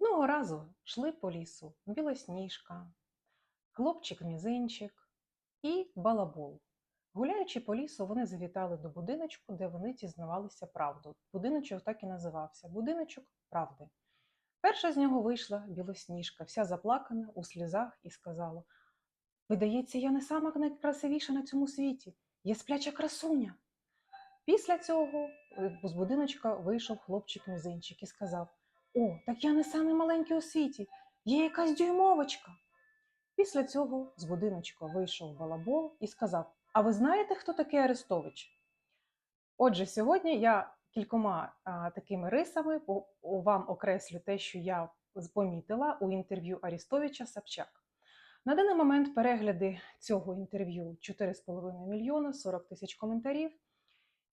Одного разу йшли по лісу білосніжка, хлопчик-мізинчик і балабол. Гуляючи по лісу, вони завітали до будиночку, де вони дізнавалися правду. Будиночок так і називався Будиночок правди. Перша з нього вийшла білосніжка, вся заплакана у слізах, і сказала: Видається, я не сама найкрасивіша на цьому світі, я спляча красуня. Після цього е, з будиночка вийшов хлопчик-мізинчик і сказав: О, так я не самий маленький у світі, є якась дюймовочка. Після цього з будиночка вийшов балабол і сказав: А ви знаєте, хто такий Арестович? Отже, сьогодні я кількома а, такими рисами вам окреслю те, що я помітила у інтерв'ю Арестовича Собчак. На даний момент перегляди цього інтерв'ю 4,5 мільйона, 40 тисяч коментарів.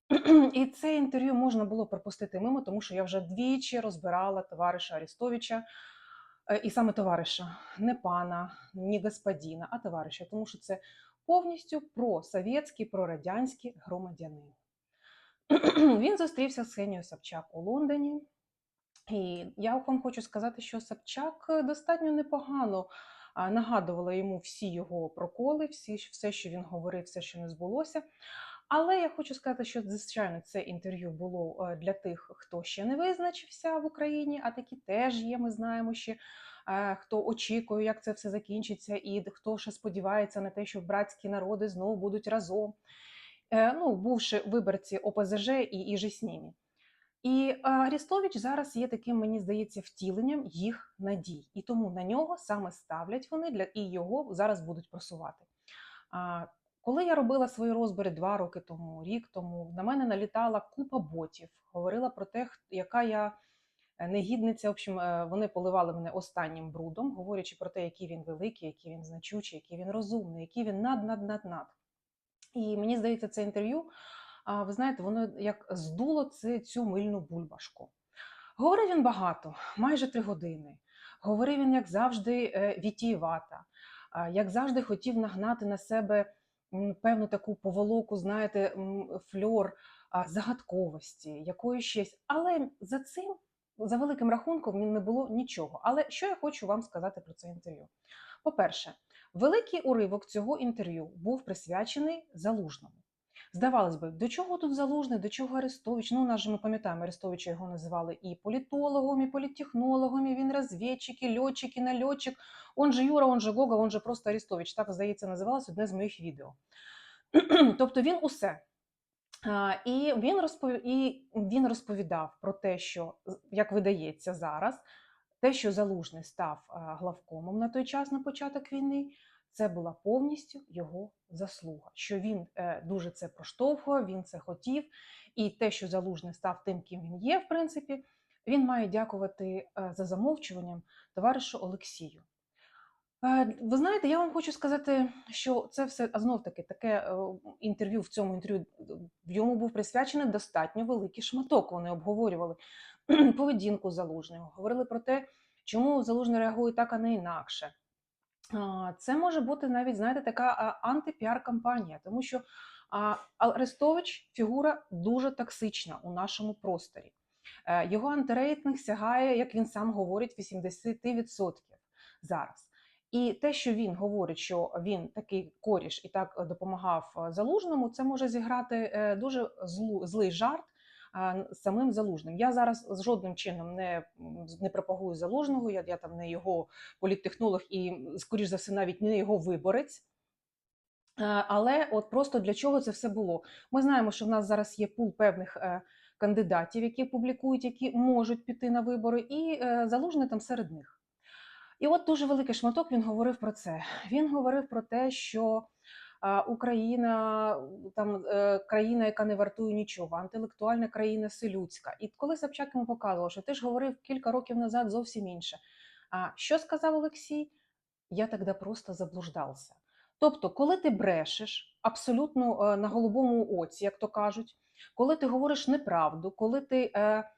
І це інтерв'ю можна було пропустити мимо, тому що я вже двічі розбирала товариша Арестовича, Е, і саме товариша, не пана, ні господіна, а товариша, тому що це повністю просовєтський, прорадянський громадянин. Він зустрівся з Ксенією Собчак у Лондоні. І я вам хочу сказати, що Собчак достатньо непогано нагадувала йому всі його проколи, всі, все, що він говорив, все, що не збулося. Але я хочу сказати, що звичайно це інтерв'ю було е, для тих, хто ще не визначився в Україні, а такі теж є. Ми знаємо ще е, хто очікує, як це все закінчиться, і хто ще сподівається на те, що братські народи знову будуть разом. Е, Ну, бувши виборці ОПЗЖ і іже з ними. І Арістович зараз є таким, мені здається, втіленням їх надій, і тому на нього саме ставлять вони для і його зараз будуть просувати. Коли я робила свої розбори два роки тому, рік тому, на мене налітала купа ботів, говорила про те, яка я е, негідниця. В общем, е, вони поливали мене останнім брудом, говорячи про те, який він великий, який він значучий, який він розумний, який він над над над над. І мені здається, це інтерв'ю. Ви знаєте, воно як здуло це цю мильну бульбашку. Говорив він багато, майже три години. Говорив він, як завжди, е, вітіювата, а, як завжди хотів нагнати на себе певну таку поволоку, знаєте, фльор загадковості, якої щось. Але за цим, за великим рахунком, не було нічого. Але що я хочу вам сказати про це інтерв'ю? По-перше, великий уривок цього інтерв'ю був присвячений залужному. Здавалось би, до чого тут залужний, до чого Арестович? Ну, у нас же ми пам'ятаємо, Арестовича його називали і політологом, і політтехнологом, і він розвідчик, і льотчик, і нальотчик. Он же Юра, он же Гога, он же просто Арестович. Так, здається, називалось одне з моїх відео. тобто він усе. І він, розпов... і він розповідав про те, що, як видається зараз, те, що Залужний став главкомом на той час, на початок війни, це була повністю його заслуга. Що він е, дуже це проштовхував, він це хотів. І те, що Залужний став тим, ким він є, в принципі, він має дякувати е, за замовчуванням товаришу Олексію. Е, Ви знаєте, я вам хочу сказати, що це все знов таки таке інтерв'ю в цьому інтерв'ю в йому був присвячений достатньо великий шматок. Вони обговорювали поведінку залужного, говорили про те, чому залужний реагує так, а не інакше. Це може бути навіть, знаєте, така антипіар-кампанія, тому що Арестович фігура дуже токсична у нашому просторі. Е, Його антирейтинг сягає, як він сам говорить, 80% зараз. І те, що він говорить, що він такий коріш і так допомагав е, залужному, це може зіграти е, дуже злу, злий жарт самим залужним. Я зараз жодним чином не, не пропагую залужного, я, я там не його політтехнолог і, скоріш за все, навіть не його виборець. Але от просто для чого це все було? Ми знаємо, що в нас зараз є пул певних е, кандидатів, які публікують, які можуть піти на вибори, і е, залужний там серед них. І от дуже великий шматок він говорив про це. Він говорив про те, що Україна там е, країна, яка не вартує нічого, антиінтелектуальна країна селюдська. І коли Собчак йому показував, що ти ж говорив кілька років назад зовсім інше. А що сказав Олексій? Я тоді просто заблуждався. Тобто, коли ти брешеш абсолютно е, на голубому оці, як то кажуть, коли ти говориш неправду, коли ти е,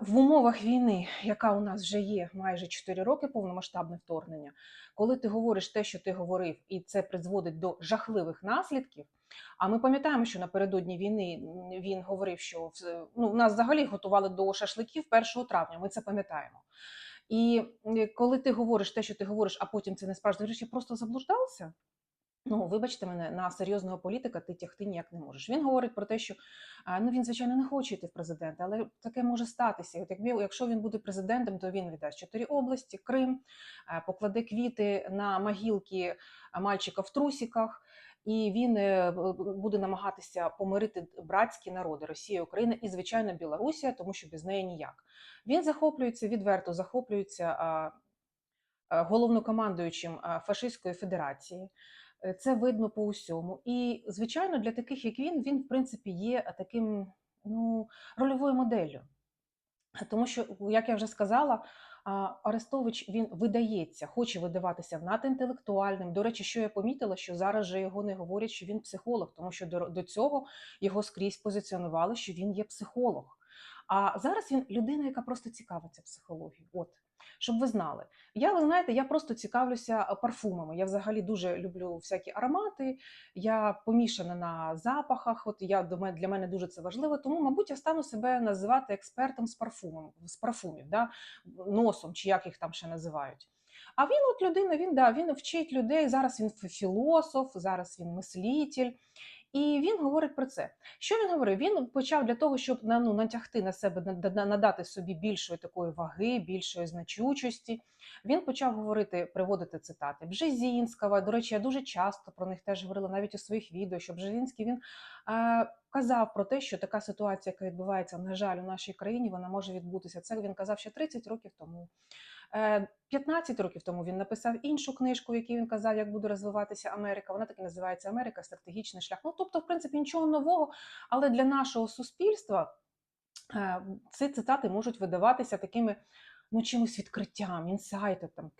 в умовах війни, яка у нас вже є майже 4 роки повномасштабне вторгнення, коли ти говориш те, що ти говорив, і це призводить до жахливих наслідків, А ми пам'ятаємо, що напередодні війни він говорив, що ну, нас взагалі готували до шашликів 1 травня. Ми це пам'ятаємо. І коли ти говориш те, що ти говориш, а потім це не справжні речі, просто заблуждався. Ну, вибачте мене, на серйозного політика ти тягти ніяк не можеш. Він говорить про те, що ну він звичайно не хоче йти в президенти, але таке може статися. От якби якщо він буде президентом, то він віддасть чотири області, Крим, покладе квіти на могилки мальчика в трусіках. І він е, буде намагатися помирити братські народи Росія, Україна і, звичайно, Білорусія, тому що без неї ніяк. Він захоплюється відверто, захоплюється головнокомандуючим фашистської федерації. Е, Це видно по усьому. І, звичайно, для таких, як він, він, в принципі, є таким ну, рольовою моделлю. Тому що, як я вже сказала, Арестович він видається, хоче видаватися надінтелектуальним. До речі, що я помітила, що зараз же його не говорять, що він психолог, тому що до, цього його скрізь позиціонували, що він є психолог. А зараз він людина, яка просто цікавиться психологією. От щоб ви знали. Я, ви знаєте, я просто цікавлюся е, парфумами. Я взагалі дуже люблю всякі аромати. Я помішана на запахах. От я до мене для мене дуже це важливо. Тому, мабуть, я стану себе називати експертом з парфумом, з парфумів, да? носом, чи як їх там ще називають. А він, от людина, він да, він вчить людей. Зараз він філософ, зараз він мислитель. І він говорить про це. Що він говорив? Він почав для того, щоб ну, натягти на себе, надати собі більшої такої ваги, більшої значучості. Він почав говорити, приводити цитати Бжезінського. До речі, я дуже часто про них теж говорила навіть у своїх відео, що Бжезінський він е, казав про те, що така ситуація, яка відбувається, на жаль, у нашій країні, вона може відбутися. Це він казав ще 30 років тому. Е, 15 років тому він написав іншу книжку, в якій він казав, як буде розвиватися Америка. Вона так і називається Америка, стратегічний шлях. Ну тобто, в принципі, нічого нового, але для нашого суспільства е, ці цитати можуть видаватися такими ну, чимось відкриттям, інсайтом там.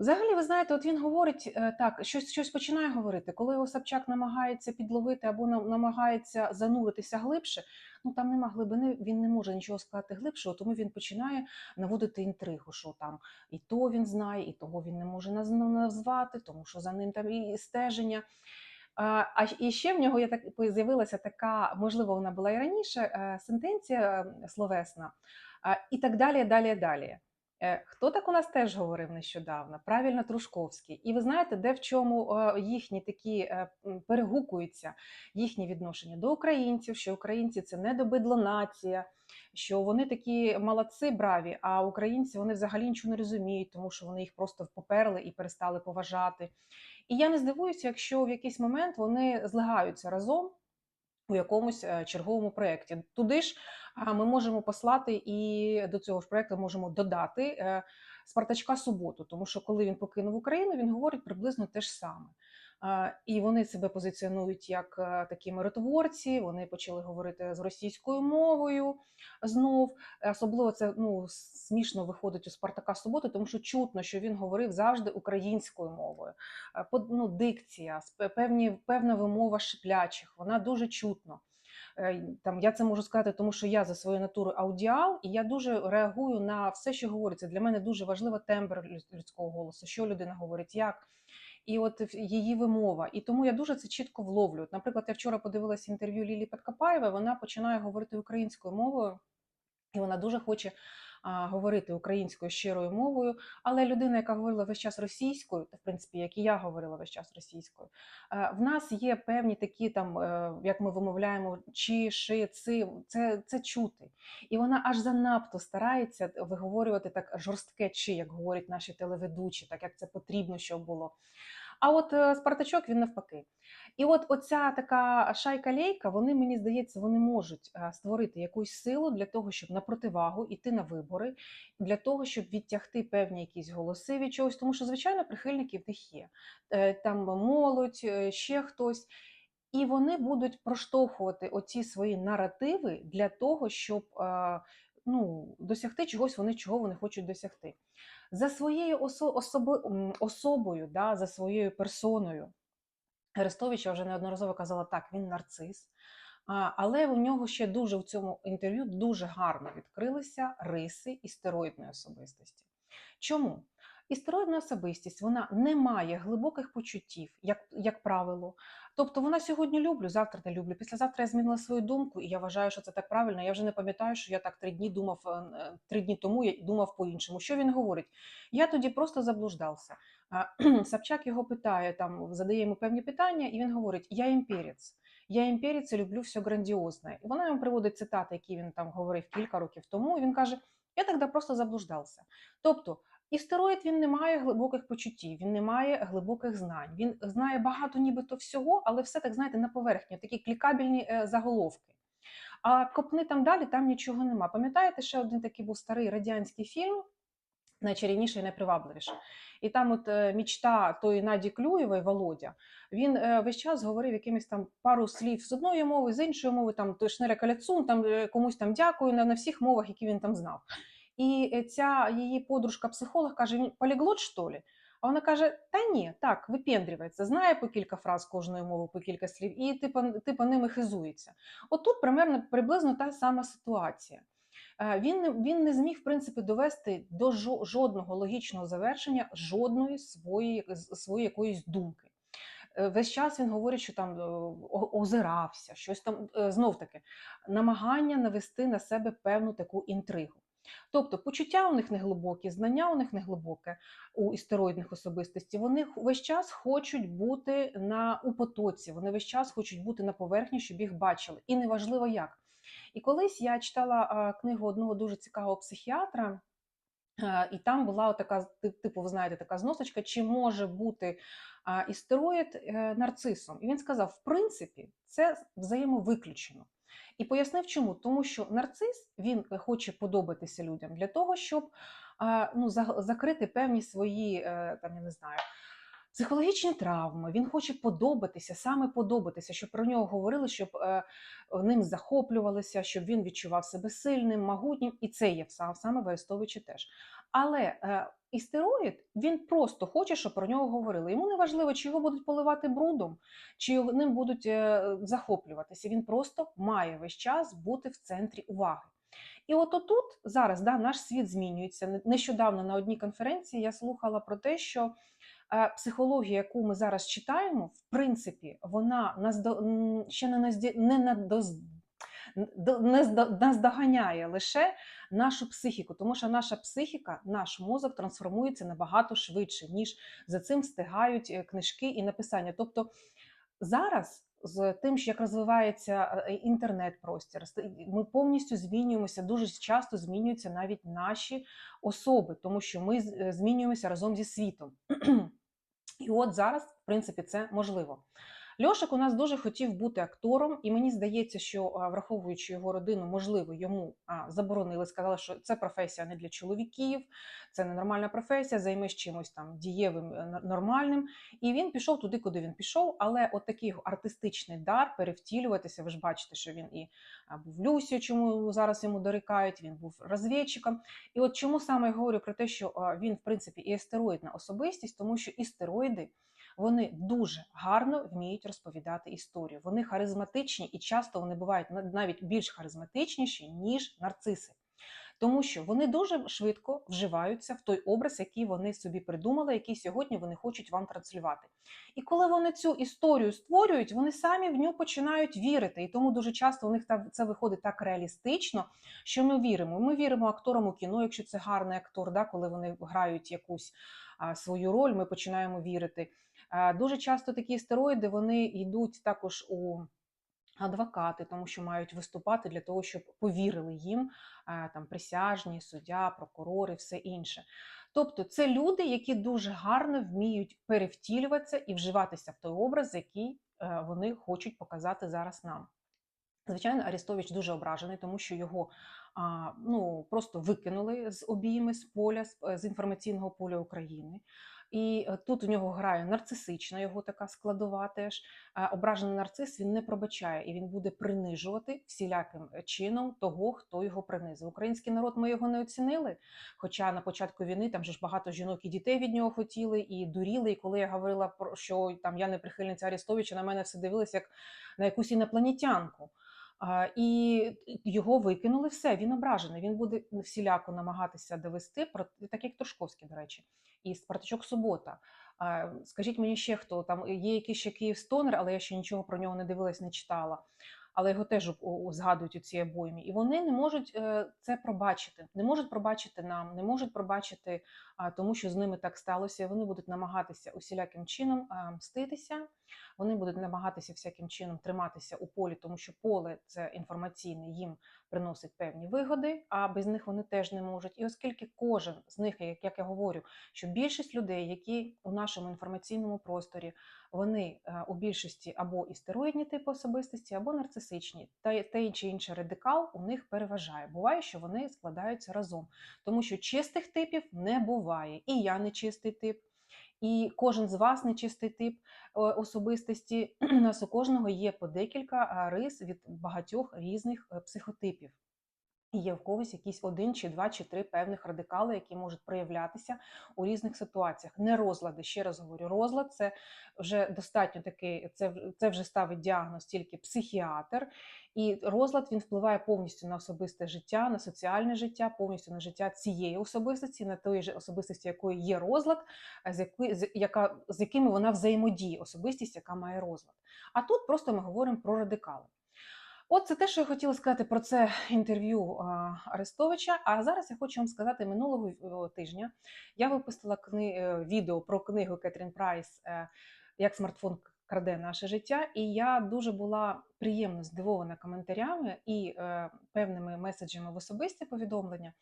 Взагалі, ви знаєте, от він говорить е, так, щось щось починає говорити. Коли його Собчак намагається підловити або намагається зануритися глибше, ну там нема глибини, він не може нічого сказати глибшого, тому він починає наводити інтригу, що там і то він знає, і того він не може назвати, тому що за ним там і стеження. А, і ще в нього є так з'явилася така, можливо, вона була і раніше, е, сентенція словесна, і так далі, далі, далі. Е, Хто так у нас теж говорив нещодавно? Правильно, Трушковський. І ви знаєте, де в чому е, їхні такі е, перегукуються їхні відношення до українців, що українці це недобидло нація, що вони такі молодці, браві, а українці вони взагалі нічого не розуміють, тому що вони їх просто поперли і перестали поважати. І я не здивуюся, якщо в якийсь момент вони злигаються разом у якомусь черговому проєкті. Туди ж ми можемо послати і до цього ж проєкту можемо додати е, Спартачка Суботу, тому що коли він покинув Україну, він говорить приблизно те ж саме. І вони себе позиціонують як е, такі миротворці. Вони почали говорити з російською мовою знов. Особливо це ну смішно виходить у Спартака Суботи, тому що чутно, що він говорив завжди українською мовою. Е, ну, дикція, певні, певна вимова шиплячих, вона дуже чутно. Е, Там я це можу сказати, тому що я за своєю натурою аудіал, і я дуже реагую на все, що говориться. Для мене дуже важливо тембр людського голосу, що людина говорить, як. І от її вимова. І тому я дуже це чітко вловлю. Наприклад, я вчора подивилася інтерв'ю Лілі Подкопаєвої, вона починає говорити українською мовою, і вона дуже хоче говорити українською щирою мовою. Але людина, яка говорила весь час російською, в принципі, як і я говорила весь час російською, е, в нас є певні такі там, е, як ми вимовляємо, чи, ши, ци, це, це чути. І вона аж занадто старається виговорювати так жорстке чи, як говорять наші телеведучі, так як це потрібно, щоб було. А от е, Спартачок він навпаки. І от оця така шайка-лейка, вони, мені здається, вони можуть е, створити якусь силу для того, щоб на противагу йти на вибори, для того, щоб відтягти певні якісь голоси від чогось, тому що, звичайно, прихильники в них є. Е, Там молодь, ще хтось. І вони будуть проштовхувати оці свої наративи для того, щоб ну, досягти чогось, вони чого вони хочуть досягти. За своєю осо- особи- особою, да, за своєю персоною. Арестович, вже неодноразово казала, так, він нарцис. Але у нього ще дуже в цьому інтерв'ю дуже гарно відкрилися риси істероїдної особистості. Чому? Істероїдна особистість вона не має глибоких почуттів, як, як правило. Тобто вона сьогодні люблю, завтра не люблю. Післязавтра я змінила свою думку, і я вважаю, що це так правильно. Я вже не пам'ятаю, що я так три дні думав е, е, три дні тому. Я думав по-іншому. Що він говорить? Я тоді просто заблуждався. Собчак його питає, там задає йому певні питання, і він говорить: Я імперець. Я імперець люблю все грандіозне. І вона йому приводить цитати, які він там говорив кілька років тому. І він каже: Я тоді просто заблуждався. Тобто. Істероїд він не має глибоких почуттів, він не має глибоких знань. Він знає багато нібито всього, але все так знаєте на поверхні, такі клікабельні е, заголовки. А копни там далі, там нічого нема. Пам'ятаєте, ще один такий був старий радянський фільм найчарівніше і найпривабливіше. І там, от е, мічта тої Наді Клюєвої, Володя, він е, весь час говорив якимись там пару слів з одної мови, з іншої мови, там той шнеля каляцун, там комусь там дякую на, на всіх мовах, які він там знав. І ця її подружка-психолог каже: він поліглот, що ли? А вона каже: Та ні, так, випендрюється, знає по кілька фраз кожної мови, по кілька слів, і типа, типа ними хизується. От тут примерно приблизно та сама ситуація. Е, Він не, він не зміг в принципі довести до жодного логічного завершення жодної своєї, своєї якоїсь думки. Е, Весь час він говорить, що там е, озирався, щось там знов таки намагання навести на себе певну таку інтригу. Тобто почуття у них не глибокі, знання у них не глибоке у істероїдних особистостей. Вони весь час хочуть бути на у потоці, вони весь час хочуть бути на поверхні, щоб їх бачили. І неважливо як. І колись я читала книгу одного дуже цікавого психіатра, і там була така, типу, ви знаєте, така зносочка, чи може бути істероїд е, нарцисом. І він сказав: в принципі, це взаємовиключено. І пояснив, чому. Тому що нарцис він хоче подобатися людям для того, щоб ну, закрити певні свої, е, там, я не знаю, психологічні травми. Він хоче подобатися, саме подобатися, щоб про нього говорили, щоб е, ним захоплювалися, щоб він відчував себе сильним, могутнім, і це є сам- саме в Арестовичі теж. Але е, істероїд він просто хоче, щоб про нього говорили. Йому не важливо, чи його будуть поливати брудом, чи ним будуть е, захоплюватися. Він просто має весь час бути в центрі уваги. І от отут зараз да, наш світ змінюється. Нещодавно на одній конференції я слухала про те, що е, психологія, яку ми зараз читаємо, в принципі, вона ще не, назді... наздоганяє лише нашу психіку, тому що наша психіка, наш мозок трансформується набагато швидше, ніж за цим встигають е, книжки і написання. Тобто зараз. З тим, що як розвивається е, інтернет-простір, ми повністю змінюємося. Дуже часто змінюються навіть наші особи, тому що ми змінюємося разом зі світом. І от зараз, в принципі, це можливо. Льошик у нас дуже хотів бути актором, і мені здається, що враховуючи його родину, можливо, йому заборонили, сказали, що це професія не для чоловіків, це не нормальна професія, займись чимось там дієвим, е, нормальним. І він пішов туди, куди він пішов. Але от такий артистичний дар перевтілюватися. Ви ж бачите, що він і був Люсію, чому зараз йому дорікають, він був розвідчиком. І от чому саме я говорю про те, що він, в принципі, і естероїдна особистість, тому що істероїди вони дуже гарно вміють розповідати історію. Вони харизматичні і часто вони бувають на- навіть більш харизматичніші, ніж нарциси. Тому що вони дуже швидко вживаються в той образ, який вони собі придумали, який сьогодні вони хочуть вам транслювати. І коли вони цю історію створюють, вони самі в нього починають вірити. І тому дуже часто у них це виходить так реалістично, що ми віримо. Ми віримо акторам у кіно, якщо це гарний актор, да, коли вони грають якусь свою роль, ми починаємо вірити. Дуже часто такі стероїди вони йдуть також у адвокати, тому що мають виступати для того, щоб повірили їм е, там присяжні, суддя, прокурори, все інше. Тобто, це люди, які дуже гарно вміють перевтілюватися і вживатися в той образ, який е, вони хочуть показати зараз нам. Звичайно, Арестович дуже ображений, тому що його а, ну, просто викинули з обійми з поля, з, з інформаційного поля України. І е, тут у нього грає нарцисична його така складова теж. Ображений нарцис він не пробачає і він буде принижувати всіляким е, чином того, хто його принизив. Український народ ми його не оцінили. Хоча на початку війни там ж багато жінок і дітей від нього хотіли і дуріли. І коли я говорила про що там я не прихильниця Арестовича, на мене все дивилися як на якусь інопланетянку. І його викинули все. Він ображений. Він буде всіляко намагатися довести так, як Трошковський, до речі, і Спартачок Субота. Скажіть мені ще хто там є якийсь ще Київ Стонер, але я ще нічого про нього не дивилась, не читала. Але його теж згадують у цій обоймі, і вони не можуть е, це пробачити, не можуть пробачити нам, не можуть пробачити, тому що з ними так сталося. Вони будуть намагатися усіляким чином мститися. Вони будуть намагатися всяким чином триматися у полі, тому що поле це інформаційне їм приносить певні вигоди, а без них вони теж не можуть. І оскільки кожен з них, як, я говорю, що більшість людей, які у нашому інформаційному просторі, вони е, у більшості або істероїдні типи особистості, або нарцисичні, та той чи інший радикал у них переважає. Буває, що вони складаються разом, тому що чистих типів не буває. І я не чистий тип. І кожен з вас нечистий тип е, особистості. У нас у кожного є по декілька рис від багатьох різних е, психотипів. Є в когось якісь один чи два чи три певних радикали, які можуть проявлятися у різних ситуаціях. Не розлади, ще раз говорю, розлад це вже достатньо такий, це, це вже ставить діагноз тільки психіатр. І розлад він впливає повністю на особисте життя, на соціальне життя, повністю на життя цієї особистості, на тої ж особистості, якої є розлад, з, якої, з, яка, з якими вона взаємодіє, особистість, яка має розлад. А тут просто ми говоримо про радикали. От це те, що я хотіла сказати про це інтерв'ю Арестовича. А зараз я хочу вам сказати, минулого тижня я випустила кни... е, відео про книгу Кетрін Прайс е, Як смартфон краде наше життя. І я дуже була приємно здивована коментарями і е, певними меседжами в особисті повідомлення.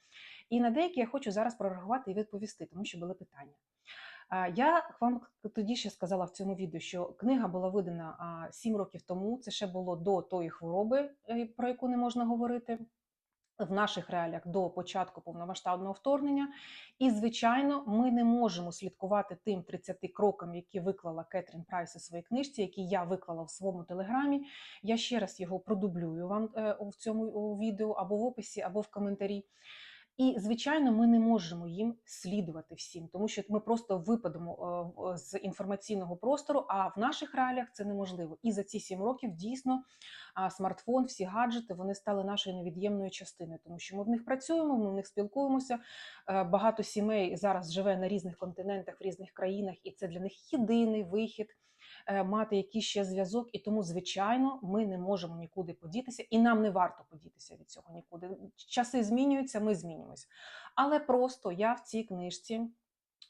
І на деякі я хочу зараз прореагувати і відповісти, тому що були питання. Я вам тоді ще сказала в цьому відео, що книга була видана 7 років тому. Це ще було до тої хвороби, е, про яку не можна говорити. В наших реаліях до початку повномасштабного вторгнення, і звичайно, ми не можемо слідкувати тим 30 крокам, які виклала Кетрін Прайс у своїй книжці, які я виклала в своєму телеграмі. Я ще раз його продублюю вам е, в цьому відео або в описі, або в коментарі. І, звичайно, ми не можемо їм слідувати всім, тому що ми просто випадемо з інформаційного простору, а в наших реаліях це неможливо. І за ці сім років дійсно смартфон, всі гаджети вони стали нашою невід'ємною частиною, тому що ми в них працюємо, ми в них спілкуємося. Е, Багато сімей зараз живе на різних континентах, в різних країнах, і це для них єдиний вихід мати якийсь ще зв'язок. І тому, звичайно, ми не можемо нікуди подітися, і нам не варто подітися від цього нікуди. Часи змінюються, ми змінюємося. Але просто я в цій книжці.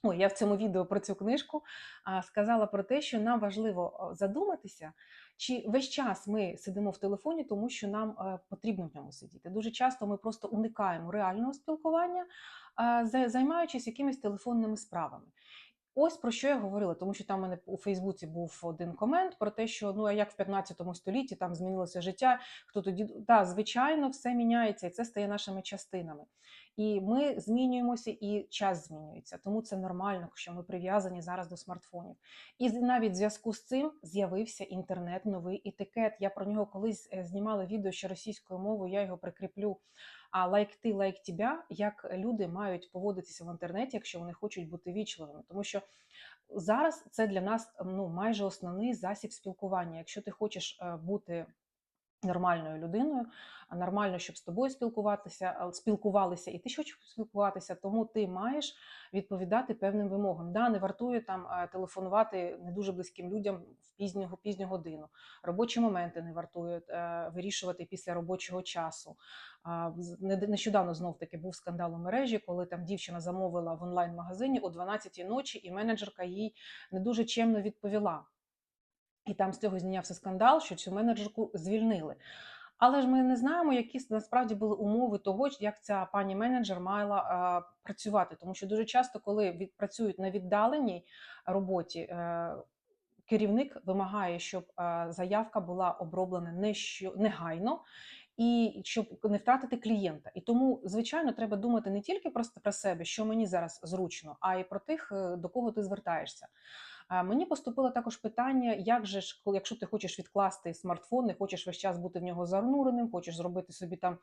Ой, я в цьому відео про цю книжку сказала про те, що нам важливо задуматися, чи весь час ми сидимо в телефоні, тому що нам е, потрібно в ньому сидіти. Дуже часто ми просто уникаємо реального спілкування, займаючись якимись телефонними справами. Ось про що я говорила, тому що там у мене у Фейсбуці був один комент про те, що ну а як в 15 столітті там змінилося життя, хто тоді да, звичайно, все міняється, і це стає нашими частинами. І ми змінюємося, і час змінюється. Тому це нормально, що ми прив'язані зараз до смартфонів. І навіть в зв'язку з цим з'явився інтернет, новий етикет. Я про нього колись е, знімала відео ще російською мовою. Я його прикріплю. А лайк ти, лайк тебя, як люди мають поводитися в інтернеті, якщо вони хочуть бути вічливими, тому що зараз це для нас ну майже основний засіб спілкування. Якщо ти хочеш е, бути нормальною людиною, а нормально, щоб з тобою спілкуватися, спілкувалися, і ти хочеш спілкуватися, тому ти маєш відповідати певним вимогам. Да, не вартує там е, телефонувати не дуже близьким людям в пізню, пізню годину. Робочі моменти не вартує е, вирішувати після робочого часу. Не- Нещодавно знов таки був скандал у мережі, коли там дівчина замовила в онлайн-магазині о 12-й ночі, і менеджерка їй не дуже чемно відповіла. І там з цього знявся скандал, що цю менеджерку звільнили. Але ж ми не знаємо, які насправді були умови того, як ця пані менеджер мала а, працювати. Тому що дуже часто, коли від, працюють на віддаленій роботі, е, керівник вимагає, щоб е, заявка була оброблена не що, негайно. І щоб не втратити клієнта, і тому звичайно треба думати не тільки просто про себе, що мені зараз зручно, а й про тих, е, до кого ти звертаєшся. Мені поступило також питання, як же ж, якщо ти хочеш відкласти смартфон, не хочеш весь час бути в нього зануреним, хочеш зробити собі там,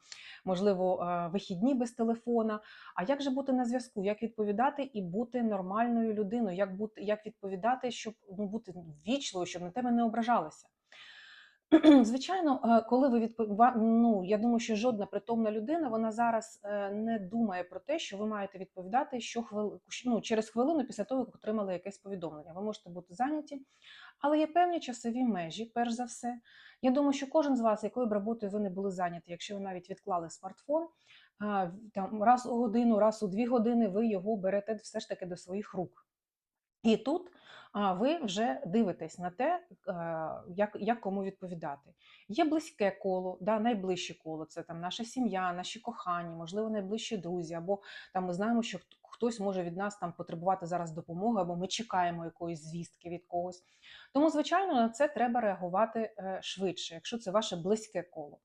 можливо, е, вихідні без телефона. А як же бути на зв'язку? Як відповідати і бути нормальною людиною? Як бути, як відповідати, щоб ну, бути ввічливою, щоб на тебе не ображалися? Звичайно, е, коли ви відпо- ну, я думаю, що жодна притомна людина вона зараз е, не думає про те, що ви маєте відповідати що хвили... ну, через хвилину після того, як отримали якесь повідомлення. Ви можете бути зайняті, але є певні часові межі, перш за все. Я думаю, що кожен з вас, якою б роботою ви не були зайняті, якщо ви навіть відклали смартфон, там раз у годину, раз у дві години ви його берете все ж таки до своїх рук. І тут а, ви вже дивитесь на те, е, як, як кому відповідати. Є близьке коло, да, найближче коло це там наша сім'я, наші кохані, можливо, найближчі друзі, або там ми знаємо, що хт- хтось може від нас там потребувати зараз допомоги, або ми чекаємо якоїсь звістки від когось. Тому, звичайно, на це треба реагувати е, швидше, якщо це ваше близьке коло.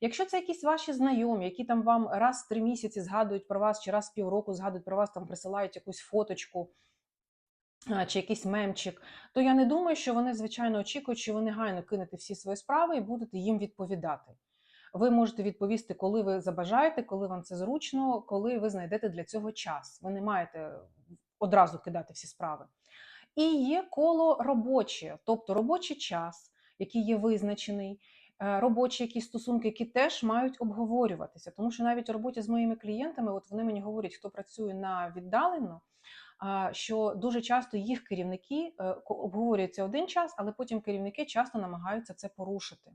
Якщо це якісь ваші знайомі, які там вам раз в три місяці згадують про вас, чи раз в півроку згадують про вас, там присилають якусь фоточку чи якийсь мемчик, то я не думаю, що вони, звичайно, очікують, що ви негайно кинете всі свої справи і будете їм відповідати. Ви можете відповісти, коли ви забажаєте, коли вам це зручно, коли ви знайдете для цього час. Ви не маєте одразу кидати всі справи. І є коло робоче, тобто робочий час, який є визначений, е, робочі якісь стосунки, які теж мають обговорюватися. Тому що навіть у роботі з моїми клієнтами, от вони мені говорять, хто працює на віддалено, що дуже часто їх керівники е, обговорюються один час, але потім керівники часто намагаються це порушити.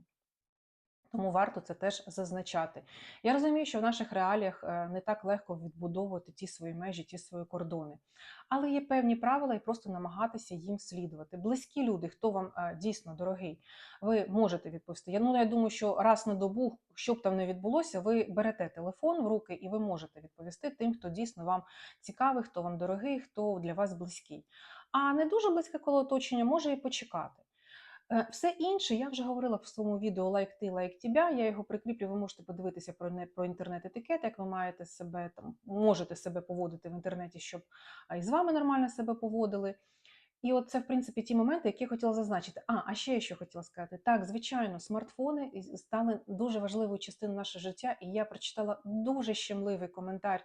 Тому варто це теж зазначати. Я розумію, що в наших реаліях е, не так легко відбудовувати ті свої межі, ті свої кордони. Але є певні правила і просто намагатися їм слідувати. Близькі люди, хто вам е, дійсно дорогий, ви можете відповісти. Я, ну, я думаю, що раз на добу, що б там не відбулося, ви берете телефон в руки і ви можете відповісти тим, хто дійсно вам цікавий, хто вам дорогий, хто для вас близький. А не дуже близьке коло оточення може і почекати. Е, Все інше я вже говорила в своєму відео лайк ти, лайк тебя. Я його прикріплю. Ви можете подивитися про не про інтернет-етикет, як ви маєте себе там, можете себе поводити в інтернеті, щоб і з вами нормально себе поводили. І от це, в принципі, ті моменти, які я хотіла зазначити. А, а ще я що хотіла сказати. Так, звичайно, смартфони стали дуже важливою частиною нашого життя, і я прочитала дуже щемливий коментар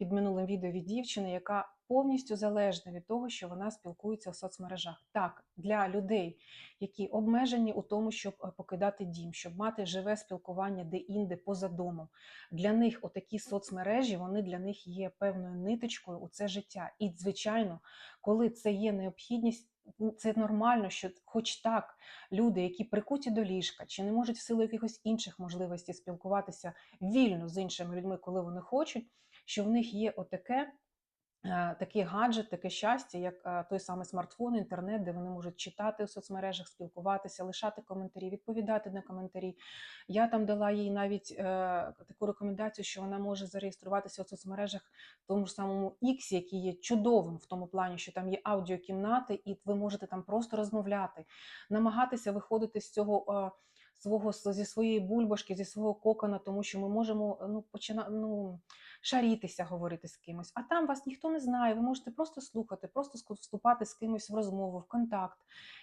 під минулим відео від дівчини, яка повністю залежна від того, що вона спілкується в соцмережах. Так, для людей, які обмежені у тому, щоб е, покидати дім, щоб мати живе спілкування де-інде поза домом. Для них отакі соцмережі, вони для них є певною ниточкою у це життя. І, звичайно, коли це є необхідність. ну, Це нормально, що, хоч так, люди, які прикуті до ліжка, чи не можуть в силу якихось інших можливостей спілкуватися вільно з іншими людьми, коли вони хочуть, що в них є отаке е, такий гаджет, таке щастя, як е, той самий смартфон, інтернет, де вони можуть читати у соцмережах, спілкуватися, лишати коментарі, відповідати на коментарі. Я там дала їй навіть е, таку рекомендацію, що вона може зареєструватися у соцмережах в тому ж самому X, який є чудовим в тому плані, що там є аудіокімнати, і ви можете там просто розмовляти, намагатися виходити з цього. е, Свого зі своєї бульбашки, зі свого кокона, тому що ми можемо ну почина, ну, шарітися, говорити з кимось. А там вас ніхто не знає. Ви можете просто слухати, просто вступати з кимось в розмову, в контакт.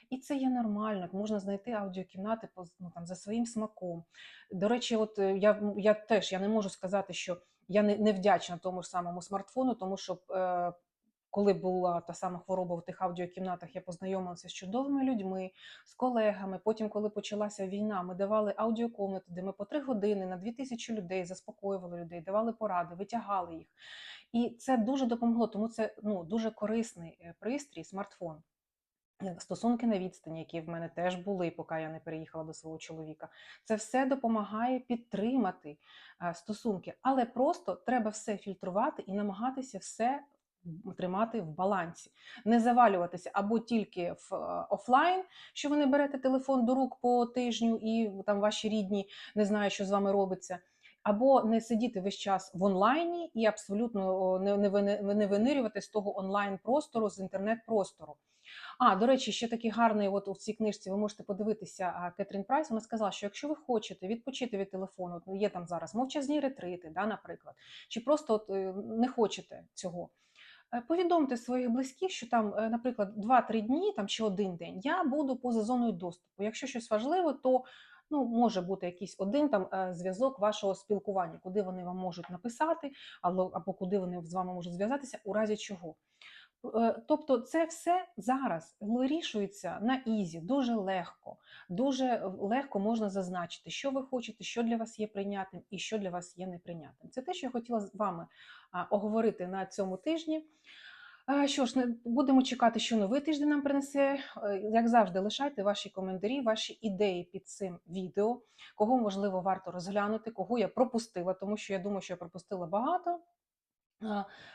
І це є нормально. Можна знайти аудіокімнати ну, там, за своїм смаком. До речі, от е, я, я теж я не можу сказати, що я не, не вдячна тому ж самому смартфону, тому що. Е, коли була та сама хвороба в тих аудіокімнатах, я познайомилася з чудовими людьми, з колегами. Потім, коли почалася війна, ми давали аудіокомнати, де ми по три години на дві тисячі людей заспокоювали людей, давали поради, витягали їх. І це дуже допомогло, тому це ну, дуже корисний е, пристрій, смартфон. Е, Стосунки на відстані, які в мене теж були, поки я не переїхала до свого чоловіка, це все допомагає підтримати е, стосунки, але просто треба все фільтрувати і намагатися все тримати в балансі, не завалюватися або тільки в е, офлайн, що ви не берете телефон до рук по тижню, і там ваші рідні не знають, що з вами робиться. Або не сидіти весь час в онлайні і абсолютно не, не, винирювати з того онлайн-простору, з інтернет-простору. А, до речі, ще такий гарний, от у цій книжці ви можете подивитися Кетрін Прайс. Вона сказала, що якщо ви хочете відпочити від телефону, є там зараз мовчазні ретрити, да, наприклад, чи просто от, е, не хочете цього. Е, Повідомте своїх близьких, що там, е, наприклад, 2-3 дні там, чи один день я буду поза зоною доступу. Якщо щось важливе, то ну, може бути якийсь один там е, зв'язок вашого спілкування, куди вони вам можуть написати, або, або куди вони з вами можуть зв'язатися, у разі чого. Е, Тобто, це все зараз вирішується на ізі, дуже легко. Дуже е, легко можна зазначити, що ви хочете, що для вас є прийнятним і що для вас є неприйнятним. Це те, що я хотіла з вами оговорити на цьому тижні. Що ж, будемо чекати, що новий тиждень нам принесе. Е, Як завжди, лишайте ваші коментарі, ваші ідеї під цим відео, кого можливо варто розглянути, кого я пропустила, тому що я думаю, що я пропустила багато.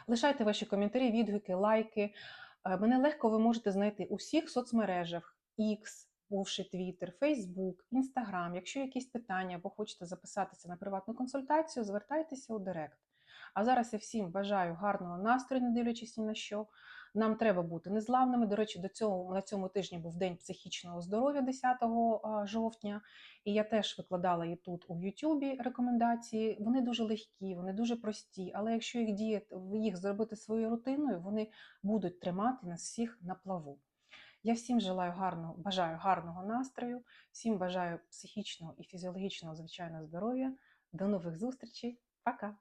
Лишайте ваші коментарі, відгуки, лайки. Е, Мене легко ви можете знайти у всіх соцмережах: X, бувши Twitter, Facebook, Instagram. Якщо якісь питання або хочете записатися на приватну консультацію, звертайтеся у Директ. А зараз я всім бажаю гарного настрою, не дивлячись ні на що. Нам треба бути незламними. До речі, до цього на цьому тижні був день психічного здоров'я 10 жовтня. І я теж викладала і тут у Ютубі рекомендації. Вони дуже легкі, вони дуже прості. Але якщо їх діяти, їх зробити своєю рутиною, вони будуть тримати нас всіх на плаву. Я всім желаю гарного, бажаю гарного настрою, всім бажаю психічного і фізіологічного, звичайно, здоров'я. До нових зустрічей. Пока!